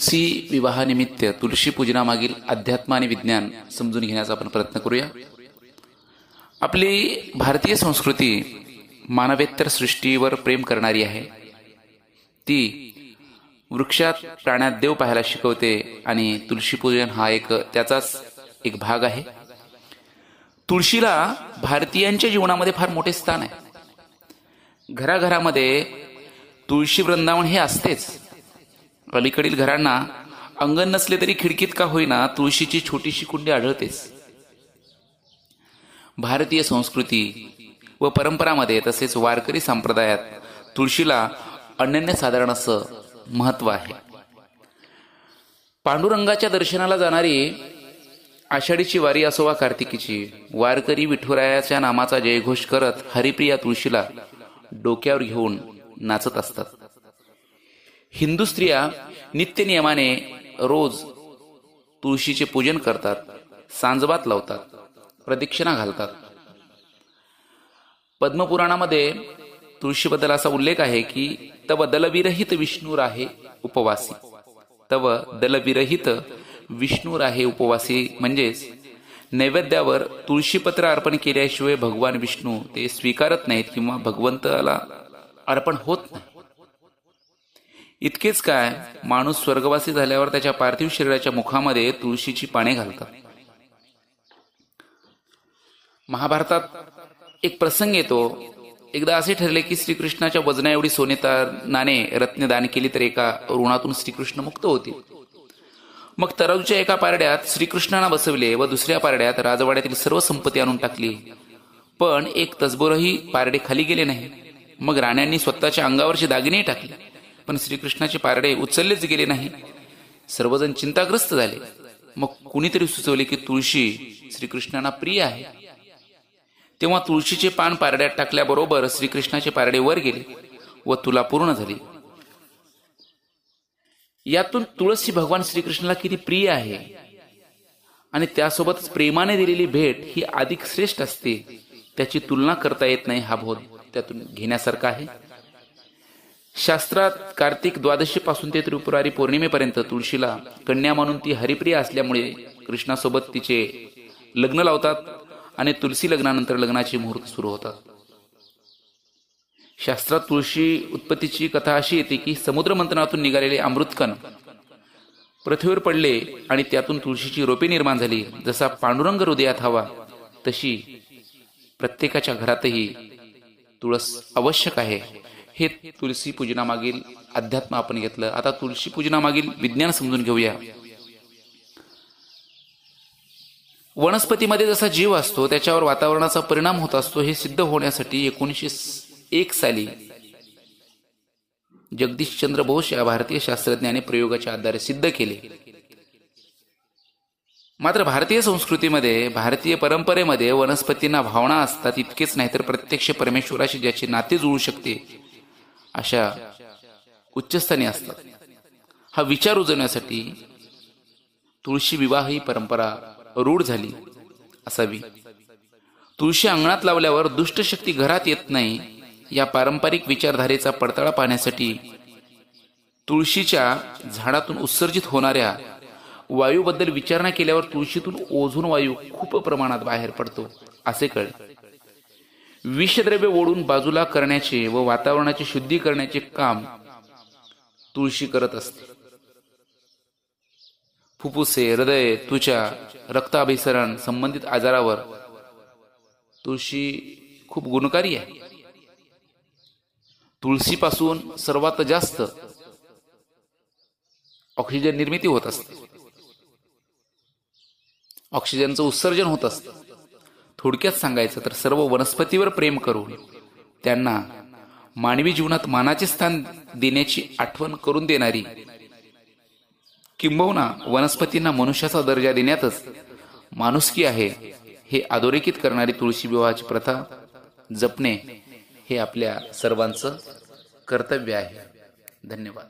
C विवाहानिमित्त तुळशी पूजनामागील अध्यात्म आणि विज्ञान समजून घेण्याचा आपण प्रयत्न करूया. आपली भारतीय संस्कृती मानवेत्तर सृष्टीवर प्रेम करणारी आहे. ती वृक्षात प्राण्यात देव पाहायला शिकवते आणि तुळशी पूजन हा एक त्याचाच एक भाग आहे. तुळशीला भारतीयांच्या जीवनामध्ये फार मोठे स्थान आहे. घराघरामध्ये तुळशी वृंदावन हे असतेच. अलीकडील घरांना अंगण नसले तरी खिडकीत का होईना तुळशीची छोटीशी कुंडी आढळतेच. भारतीय संस्कृती व परंपरामध्ये तसेच वारकरी संप्रदायात तुळशीला अनन्यसाधारण असं महत्त्व आहे. पांडुरंगाच्या दर्शनाला जाणारी आषाढीची वारी असो वा कार्तिकीची वारकरी विठुरायाच्या नामाचा जयघोष करत हरिप्रिया तुळशीला डोक्यावर घेऊन नाचत असतात. हिंदू स्त्रिया नित्य नियमाने रोज तुळशीचे पूजन करतात सांजबात लावतात प्रदक्षिणा घालतात. पद्मपुराणामध्ये तुळशीबद्दल असा उल्लेख आहे की तव दलविरहित विष्णूर आहे उपवासी. तव दलविरहित विष्णूर आहे उपवासी म्हणजेच नैवेद्यावर तुळशीपत्र अर्पण केल्याशिवाय भगवान विष्णू ते स्वीकारत नाहीत किंवा भगवंताला अर्पण होत नाही. इतकेच काय माणूस स्वर्गवासी झाल्यावर त्याच्या पार्थिव शरीराच्या मुखामध्ये तुळशीची पाने घालतात. महाभारतात एक प्रसंग येतो. एकदा असे ठरले की श्रीकृष्णाच्या वजना एवढी सोनेता नाणे रत्न दान केली तर एका ऋणातून श्रीकृष्ण मुक्त होतील. मग तराजूच्या एका पारड्यात श्रीकृष्णांना बसवले व दुसऱ्या पारड्यात राजवाड्यातील सर्व संपत्ती आणून टाकली. पण एक तसबोरही पारडे खाली गेले नाही. मग राण्यांनी स्वतःच्या अंगावरचे दागिने टाकले. पण श्रीकृष्णाचे पारडे उचललेच गेले नाही. सर्वजण चिंताग्रस्त झाले. मग कुणीतरी सुचवले की तुळशी श्रीकृष्णांना प्रिय आहे. तेव्हा तुळशीचे पान पारड्यात टाकल्याबरोबर श्रीकृष्णाचे पारडे वर गेले व तुला पूर्ण झाली. यातून तुळशी भगवान श्रीकृष्णाला किती प्रिय आहे? आणि त्यासोबतच प्रेमाने दिलेली भेट ही अधिक श्रेष्ठ असते. त्याची तुलना करता येत नाही हा बोध त्यातून घेण्यासारखा आहे. शास्त्रात कार्तिक द्वादशी पासून ते त्रिपुरारी पौर्णिमेपर्यंत तुळशीला कन्या म्हणून ती हरिप्रिय असल्यामुळे कृष्णासोबत तिचे लग्न लावतात आणि तुलसी लग्नानंतर लग्नाचे मुहूर्त सुरू होतात. शास्त्रात तुळशी उत्पत्तीची कथा अशी येते की समुद्र मंथनातून निघालेले अमृतकण पृथ्वीवर पडले आणि त्यातून तुळशीची रोपे निर्माण झाली. जसा पांडुरंग हृदयात हवा तशी प्रत्येकाच्या घरातही तुळस आवश्यक आहे. हे तुलसी पूजनामागील अध्यात्म आपण घेतलं. आता तुळशी पूजनामागील विज्ञान समजून घेऊया. वनस्पतीमध्ये जसा जीव असतो त्याच्यावर वातावरणाचा परिणाम होत असतो हे सिद्ध होण्यासाठी एकोणीसशे एक साली जगदीशचंद्र बोस या भारतीय शास्त्रज्ञाने प्रयोगाच्या आधारे सिद्ध केले. मात्र भारतीय संस्कृतीमध्ये भारतीय परंपरेमध्ये वनस्पतींना भावना असतात इतकेच नाही तर प्रत्यक्ष परमेश्वराशी ज्याचे नाते जुळू शकते अशा उच्चस्थानी असतात. हा विचार उजवण्यासाठी तुळशी विवाह ही परंपरा रूढ झाली असावी. तुळशी अंगणात लावल्यावर दुष्टशक्ती घरात येत नाही या पारंपरिक विचारधारेचा पडताळा पाहण्यासाठी तुळशीच्या झाडातून उत्सर्जित होणाऱ्या वायूबद्दल विचारणा केल्यावर तुळशीतून ओझोन वायू खूप प्रमाणात बाहेर पडतो असे कळले. विषद्रव्य ओढून बाजूला करण्याचे व वातावरणाचे शुद्धी करण्याचे काम तुळशी करत असते. फुफ्फुसे हृदय त्वचा रक्ताभिसरण संबंधित आजारावर तुळशी खूप गुणकारी आहे. तुळशीपासून सर्वात जास्त ऑक्सिजन निर्मिती होत असते. ऑक्सिजनचं उत्सर्जन होत असतं. थोडक्यात सांगायचं तर सर्व वनस्पतीवर प्रेम करून त्यांना मानवी जीवनात मानाचे स्थान देण्याची आठवण करून देणारी किंबहुना वनस्पतींना मनुष्याचा दर्जा देण्यातच माणुसकी आहे हे अधोरेखित करणारी तुळशी विवाहाची प्रथा जपणे हे आपल्या सर्वांचं कर्तव्य आहे. धन्यवाद.